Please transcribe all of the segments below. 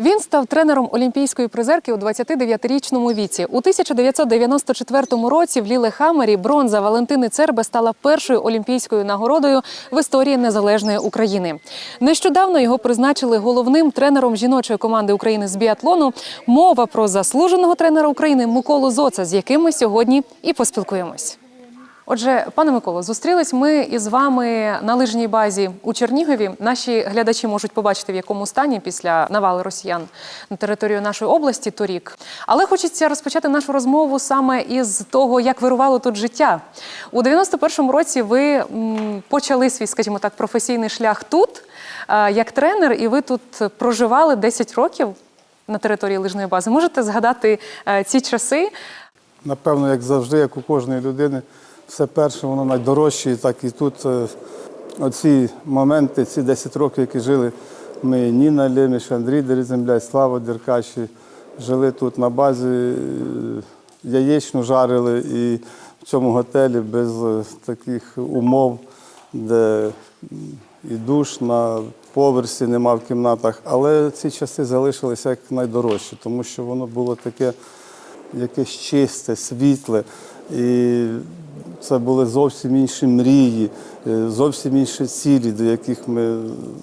Він став тренером олімпійської призерки у 29-річному віці. У 1994 році в Лілехаммері бронза Валентини Цербе стала першою олімпійською нагородою в історії незалежної України. Нещодавно його призначили головним тренером жіночої команди України з біатлону. Мова про заслуженого тренера України Миколу Зоца, з яким ми сьогодні і поспілкуємось. Отже, пане Миколо, зустрілись ми із вами на лижній базі у Чернігові. Наші глядачі можуть побачити, в якому стані після навали росіян на територію нашої області торік. Але хочеться розпочати нашу розмову саме із того, як вирувало тут життя. У 91-му році ви почали свій, скажімо так, професійний шлях тут як тренер, і ви тут проживали 10 років на території лижної бази. Можете згадати е, ці часи? Напевно, як завжди, як у кожної людини, все перше, воно найдорожче, так і тут е, оці моменти, ці 10 років, які жили ми, Ніна Леміш, Андрій Дереземля, Слава Деркаші, жили тут на базі, е, яєчню жарили і в цьому готелі без е, таких умов, де і душ на поверсі нема в кімнатах. Але ці часи залишилися як найдорожчі, тому що воно було таке якесь чисте, світле. І це були зовсім інші мрії, е, зовсім інші цілі, до яких ми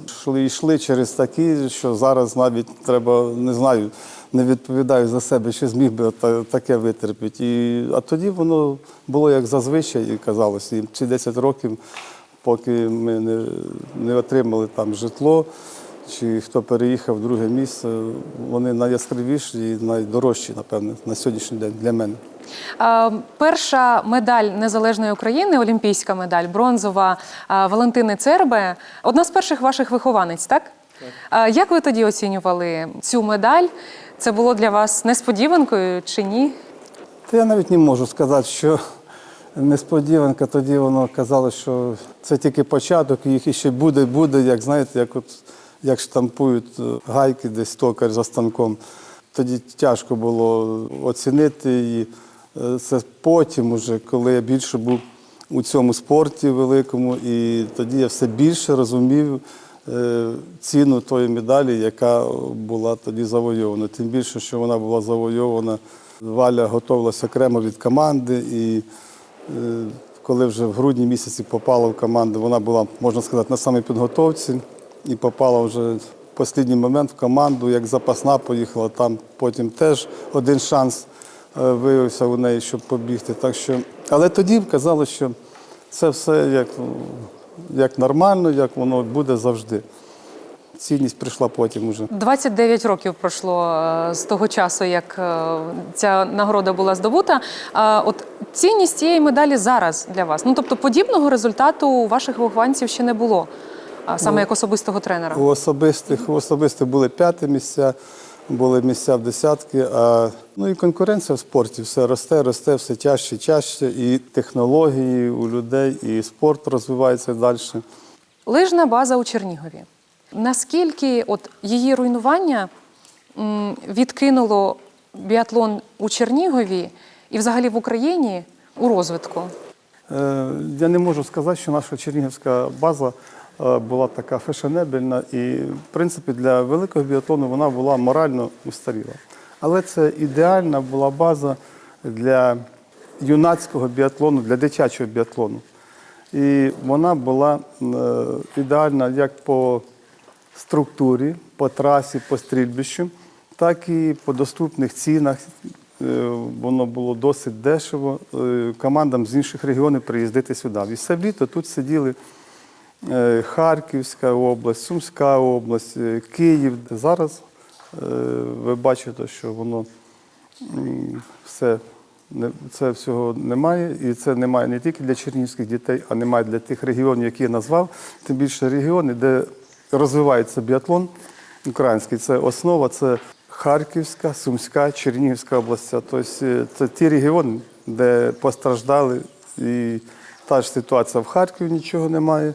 йшли, йшли через такі, що зараз навіть треба, не знаю, не відповідаю за себе, чи зміг би таке витерпіти. І, а тоді воно було як зазвичай і казалося. І ці 10 років, поки ми не, не отримали там житло, чи хто переїхав в друге місце, вони найяскравіші і найдорожчі, напевне, на сьогоднішній день для мене. Перша медаль незалежної України, олімпійська медаль, бронзова Валентини Цербе, одна з перших ваших вихованець, так? Е, Як ви тоді оцінювали цю медаль? Це було для вас несподіванкою чи ні? Та я навіть не можу сказати, що несподіванка, тоді воно казало, що це тільки початок, їх іще буде, буде, як знаєте, як от як штампують е, гайки десь токар за станком. Тоді тяжко було оцінити її. Е, Це потім, уже, коли я більше був у цьому спорті великому, і тоді я все більше розумів е, ціну тої медалі, яка була тоді завойована. Тим більше, що вона була завойована. Валя готувалася окремо від команди, і коли вже в грудні місяці попала в команду, вона була, можна сказати, на самій підготовці і попала вже в останній момент в команду, як запасна поїхала. Там потім теж один шанс е, виявився у неї, щоб побігти. Так що, але тоді казали, що це все як, ну, як нормально, як воно буде завжди. Цінність прийшла потім уже. 29 років пройшло е, з того часу, як е, ця нагорода була здобута. От цінність цієї медалі зараз для вас. Ну тобто подібного результату у ваших вихованців ще не було, а саме як особистого тренера. У особистих, у особистих були п'яті місця, були місця в десятки. А, ну і конкуренція в спорті все росте, росте, все тяжче, тяжче. І технології у людей, і спорт розвивається далі. Лижна база у Чернігові. Наскільки от її руйнування відкинуло біатлон у Чернігові і взагалі в Україні у розвитку? Е, Я не можу сказати, що наша чернігівська база була така фешенебельна, і, в принципі, для великого біатлону вона була морально устаріла. Але це ідеальна була база для юнацького біатлону, для дитячого біатлону. І вона була е, ідеальна як по структурі, по трасі, по стрільбищу, так і по доступних цінах. Е, Воно було досить дешево. е, Командам з інших регіонів приїздити сюди. І все літо тут сиділи Харківська область, Сумська область, е, Київ. Зараз е, ви бачите, що воно все. Це всього немає, і це немає не тільки для чернігівських дітей, а немає для тих регіонів, які я назвав. Тим більше регіони, де розвивається біатлон український. Це основа, це Харківська, Сумська, Чернігівська область. Тобто е, це ті регіони, де постраждали. І та ж ситуація в Харкові нічого немає.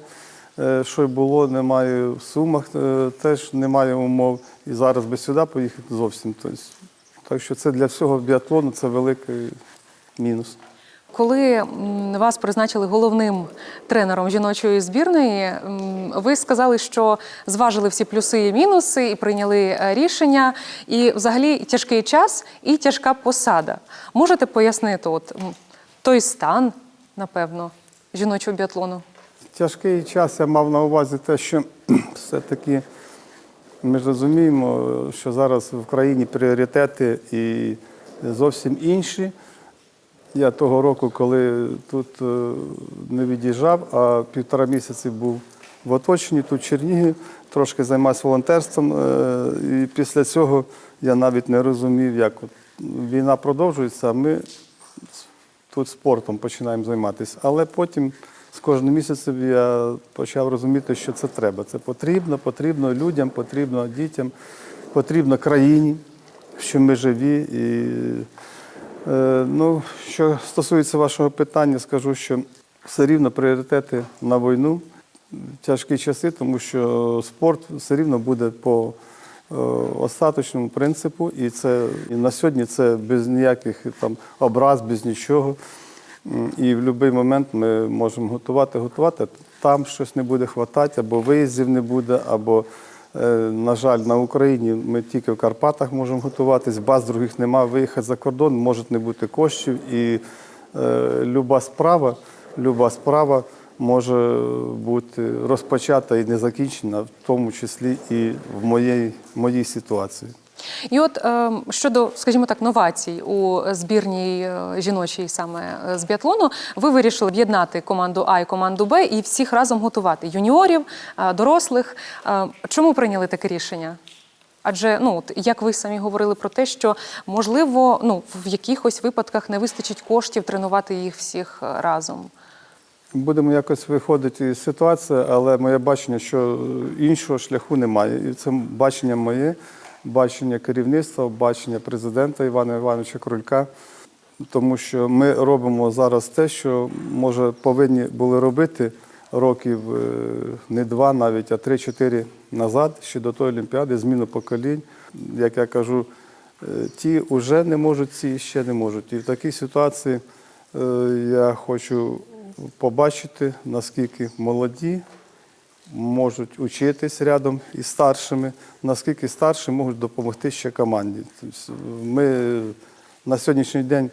Е, Що й було, немає в Сумах, е, теж немає умов. І зараз би сюди поїхати зовсім. Так що це для всього біатлону це великий мінус. Коли вас призначили головним тренером жіночої збірної, ви сказали, що зважили всі плюси і мінуси і прийняли е, рішення. І взагалі тяжкий час і тяжка посада. Можете пояснити от, той стан, напевно, жіночого біатлону? Тяжкий час я мав на увазі те, що все-таки ми ж розуміємо, що зараз в країні пріоритети і зовсім інші. Я того року, коли тут е, не від'їжджав, а півтора місяці був в оточенні, тут в Чернігів, трошки займався волонтерством. е, І після цього я навіть не розумів, як от війна продовжується, а ми тут спортом починаємо займатися. Але потім з кожним місяцем я почав розуміти, що це треба. Це потрібно, потрібно людям, потрібно дітям, потрібно країні, що ми живі. І, е, ну, що стосується вашого питання, скажу, що все рівно пріоритети на війну. Тяжкі часи, тому що спорт все рівно буде по е, остаточному принципу, і це і на сьогодні це без ніяких там образ, без нічого. І в будь-який момент ми можемо готувати, готувати. Там щось не буде хватати, або виїздів не буде, або, е, на жаль, на Україні ми тільки в Карпатах можемо готуватись, баз других немає, виїхати за кордон, може не бути коштів. І е, люба справа, люба справа може бути розпочата і не закінчена, в тому числі і в моїй, моїй ситуації. І от е, щодо, скажімо так, новацій у збірній е, жіночій саме е, з біатлону, ви вирішили об'єднати команду А і команду Б і всіх разом готувати юніорів, е, дорослих. Чому прийняли таке рішення? Адже ну от як ви самі говорили про те, що можливо, ну в якихось випадках не вистачить коштів тренувати їх всіх разом. Будемо якось виходити із ситуації, але моє бачення, що іншого шляху немає. І це бачення моє, бачення керівництва, бачення президента Івана Івановича Крулька. Тому що ми робимо зараз те, що може повинні були робити років е, не два, навіть, а три-чотири назад, ще до тої Олімпіади, зміну поколінь. Як я кажу, е, ті вже не можуть, ці ще не можуть. І в такій ситуації е, я хочу побачити, наскільки молоді можуть учитись рядом із старшими, наскільки старші можуть допомогти ще команді. Тобто Ми на сьогоднішній день,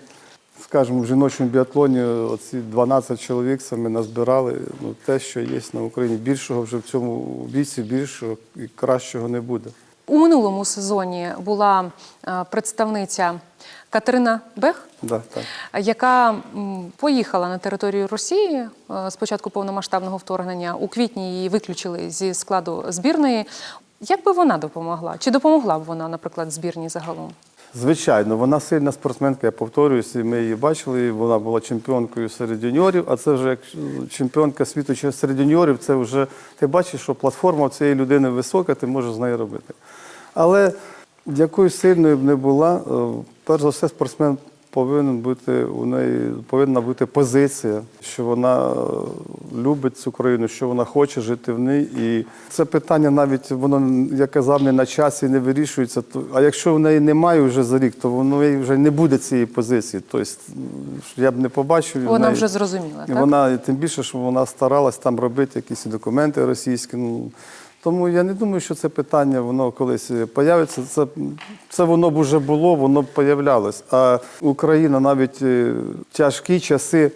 скажімо, в жіночому біатлоні оці 12 чоловік саме назбирали ну, те, що є на Україні. Більшого вже в цьому віці, більшого і кращого не буде. У минулому сезоні була е, представниця Катерина Бех. Да, так. яка поїхала на територію Росії е, з початку повномасштабного вторгнення. У квітні її виключили зі складу збірної. Як би вона допомогла? Чи допомогла б вона, наприклад, збірній загалом? Звичайно, вона сильна спортсменка, я повторююся, і ми її бачили. Вона була чемпіонкою серед юніорів, а це вже як чемпіонка світу серед юніорів, це вже ти бачиш, що платформа цієї людини висока, ти можеш з нею робити. Але якою сильною б не була, е, перш за все, спортсмен повинен бути у неї повинна бути позиція, що вона е, любить цю країну, що вона хоче жити в ній. І це питання навіть воно, я казав, не на часі не вирішується. То- А якщо в неї немає вже за рік, то воно вже не буде цієї позиції. Тобто я б не побачив. Вона неї. вже зрозуміла, так? Вона тим більше, що вона старалась там робити якісь документи російські. Ну тому я не думаю, що це питання воно колись появиться. Це, це воно б вже було, воно б появлялось. А Україна навіть е, тяжкі часи.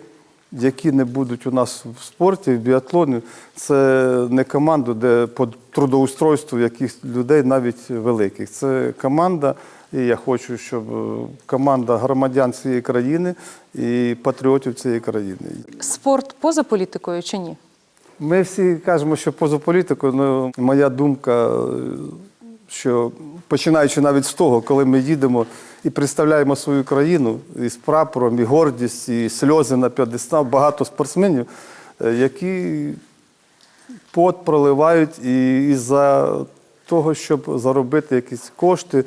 Які не будуть у нас в спорті, в біатлоні, це не команда, де по трудоустройству якихось людей навіть великих. Це команда, і я хочу, щоб е, команда громадян цієї країни і патріотів цієї країни. Спорт поза політикою чи ні? Ми всі кажемо, що поза політикою, ну моя думка, що починаючи навіть з того, коли ми їдемо і представляємо свою країну і з прапором, і гордість, і сльози на п'ятдестал, багато спортсменів, е, які пот проливають і із-за того, щоб заробити якісь кошти,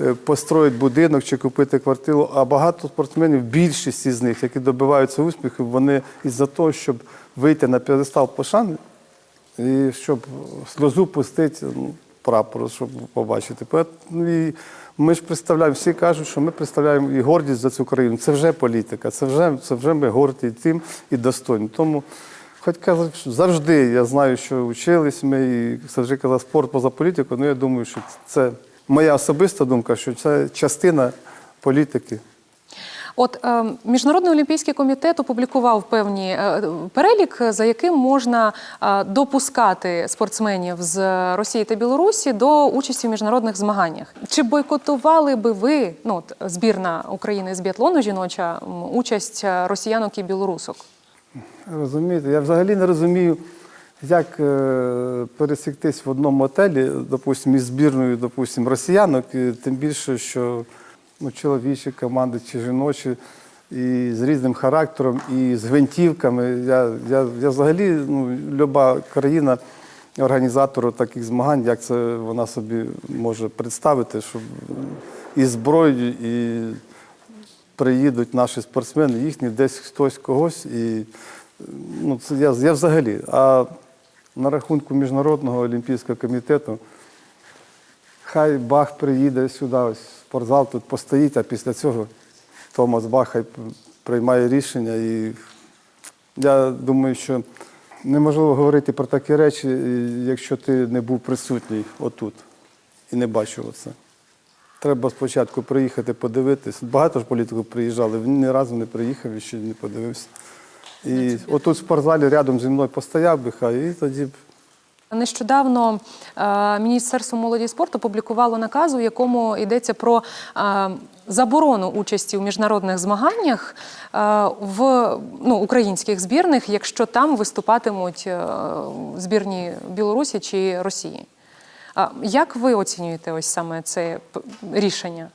е, построїти будинок чи купити квартиру. А багато спортсменів, більшість із них, які добиваються успіхів, вони із-за того, щоб вийти на п'єдестал пошани і щоб сльозу пустити, ну, прапору, щоб побачити. Ну, і ми ж представляємо, всі кажуть, що ми представляємо і гордість за цю країну. Це вже політика, це вже, це вже ми горді тим і достойні. Тому, хоч що завжди я знаю, що вчились ми, і завжди казав спорт поза політикою, ну я думаю, що це моя особиста думка, що це частина політики. От е, Міжнародний олімпійський комітет опублікував певні е, перелік, за яким можна е, допускати спортсменів з Росії та Білорусі до участі в міжнародних змаганнях. Чи бойкотували би ви, ну от збірна України з біатлону жіноча, участь е, росіянок і білорусок? Розумієте, я взагалі не розумію, як е, пересіктись в одному отелі, допустимо, із збірною, допустимо, росіянок, тим більше, що ну, чоловічі команди чи жіночі, і з різним характером, і з гвинтівками. Я, я, я взагалі, ну, люба країна організатору таких змагань, як це вона собі може представити, щоб і зброєю, і приїдуть наші спортсмени, їхні десь хтось когось. І ну, це я, я взагалі. А на рахунку Міжнародного олімпійського комітету, хай Бах приїде сюди, ось спортзал тут постоїть, а після цього Томас Бах хай приймає рішення. І я думаю, що неможливо говорити про такі речі, якщо ти не був присутній отут і не бачив оце. Треба спочатку приїхати подивитись. Багато ж політиків приїжджали, він ні разу не приїхав і ще не подивився. І отут в спортзалі рядом зі мною постояв би хай, і тоді б Нещодавно е, Міністерство молоді і спорту публікувало наказ, у якому йдеться про е, заборону участі у міжнародних змаганнях е, в ну, українських збірних, якщо там виступатимуть збірні Білорусі чи Росії. Як ви оцінюєте ось саме це рішення?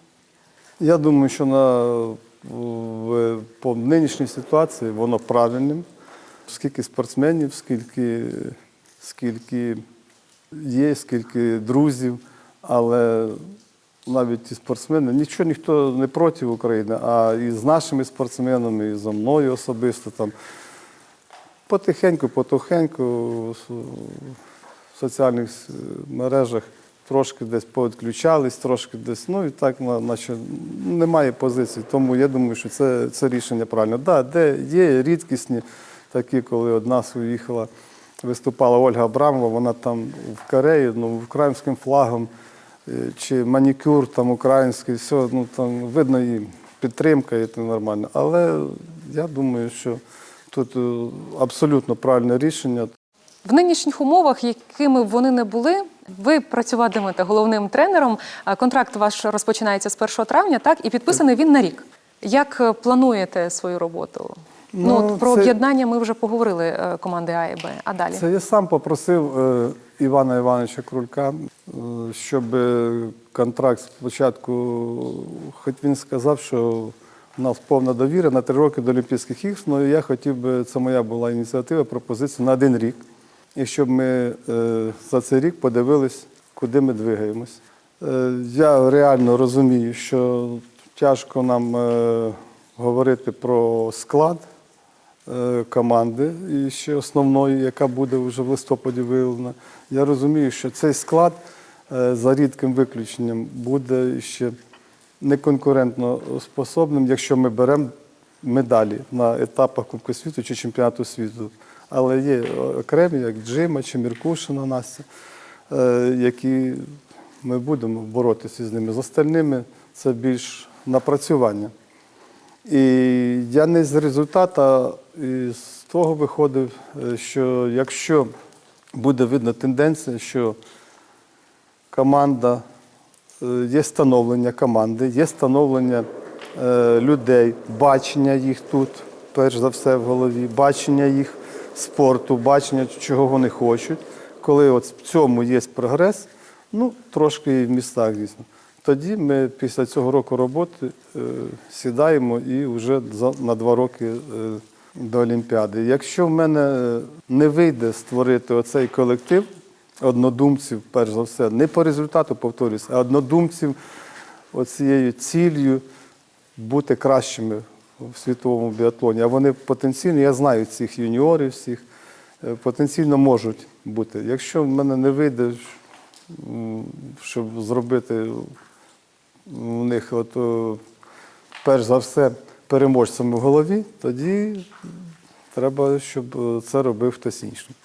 Я думаю, що на, по нинішній ситуації воно правильним. Скільки спортсменів, скільки, скільки є, скільки друзів, але навіть ті спортсмени, нічого ніхто не проти України, а і з нашими спортсменами, і за мною особисто там потихеньку, потихеньку в соціальних мережах трошки десь повідключались, трошки десь, ну і так, наче немає позицій. Тому я думаю, що це, це рішення правильне. Да, де є рідкісні такі, коли од нас уїхала, виступала Ольга Абрамова, вона там в Кореї, ну, українським флагом, е, чи манікюр там український, все, ну там видно її підтримка, і це нормально. Але я думаю, що тут е, абсолютно правильне рішення. В нинішніх умовах, якими б вони не були, ви працюватимете головним тренером. А Контракт ваш розпочинається з 1 травня, так і підписаний він на рік. Як е, плануєте свою роботу? Ну, Ну, про це- об'єднання ми вже поговорили е, команди А і Б. А далі Це я сам попросив е, Івана Івановича Крулька, е, щоб е, контракт спочатку, хоч він сказав, що у нас повна довіра на три роки до Олімпійських ігр, але я хотів би, це моя була ініціатива, пропозиція на один рік. І щоб ми е, за цей рік подивились, куди ми двигаємось. Е, Я реально розумію, що тяжко нам е, говорити про склад команди і ще основної, яка буде вже в листопаді виявлена. Я розумію, що цей склад е, за рідким виключенням буде ще неконкурентно способним, якщо ми беремо медалі на етапах Кубку світу чи чемпіонату світу. Але є окремі, як Джима чи Міркушина Настя, е, які ми будемо боротися з ними. З остальними це більш напрацювання. І я не з результату, а з того виходив, е, що якщо буде видно тенденція, що команда, е, є становлення команди, є становлення е, людей, бачення їх тут, перш за все в голові, бачення їх спорту, бачення, чого вони хочуть. Коли от в цьому є прогрес, ну трошки і в містах, звісно. Тоді ми після цього року роботи е, сідаємо і вже за, на два роки е, до Олімпіади. Якщо в мене не вийде створити оцей колектив однодумців, перш за все, не по результату повторюсь, а однодумців оцією ціллю бути кращими в світовому біатлоні. А вони потенційно, я знаю цих юніорів всіх, е, потенційно можуть бути. Якщо в мене не вийде, щоб зробити у них, от, перш за все, переможцем у голові, тоді треба, щоб е, це робив хтось інший.